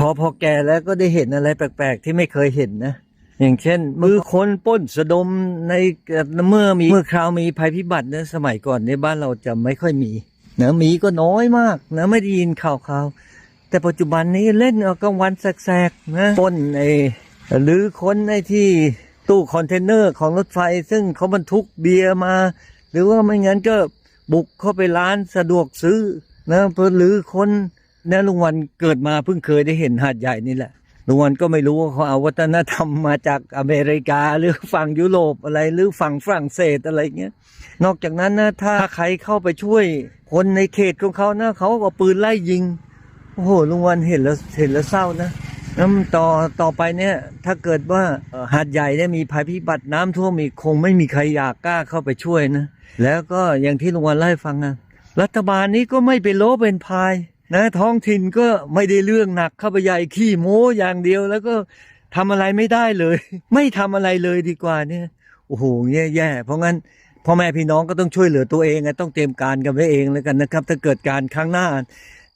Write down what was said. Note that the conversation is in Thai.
พอพอแก่แล้วก็ได้เห็นอะไรแปลกๆ ที่ไม่เคยเห็นนะ อย่างเช่น มือคนปล้นสะดมในเมื่อมีเมื่อคราวมีภัยพิบัตินะสมัยก่อนในบ้านเราจะไม่ค่อยมีนะมีก็น้อยมากนะไม่ได้ยินข่าวๆแต่ปัจจุบันนี้เล่นเอากลางวันแสกๆนะปล้นไอ้หรือคนไอ้ที่ตู้คอนเทนเนอร์ของรถไฟ ซึ่งเขาบรรทุกเบียร์มา หรือว่าไม่งั้นก็บุกเข้าไปร้านสะดวกซื้อนะเพื่อหรือคน นะลุงวันเกิดมาเพิ่งเคยได้เห็นหาดใหญ่นี่แหละลุงวันก็ไม่รู้ว่าเขาเอาวัฒนธรรมมาจากอเมริกาหรือฝั่งยุโรปอะไรหรือฝั่งฝรั่งเศสอะไรเงี้ย นอกจากนั้นนะถ้าใครเข้าไปช่วยคนในเขตของเขานะเขาก็เอาปืนไล่ยิงโอ้โหลุงวันเห็นแล้วเห็นแล้วเศร้านะน้ำต่อต่อไปเนี่ยถ้าเกิดว่าเอ่อหาดใหญ่เนี่ยมีภัยพิบัติน้ำท่วมมีคงไม่มีใครอยากกล้าเข้าไปช่วยนะ แล้วก็อย่างที่ลุงวันเล่าให้ฟังนะรัฐบาลนี้ก็ไม่เป็นโลเป็นพาย นะท้องถิ่นก็ไม่ได้เรื่องหนักเข้าไปใหญ่ขี้โม้อย่างเดียวแล้วก็ทำอะไรไม่ได้เลย ไม่ทำอะไรเลยดีกว่าเนี่ยโอ้โหแย่ๆเพราะงั้นพ่อแม่พี่น้องก็ต้องช่วยเหลือตัวเองต้องเตรียมการกันไว้เองแล้วกันนะครับ ถ้าเกิดการครั้งหน้า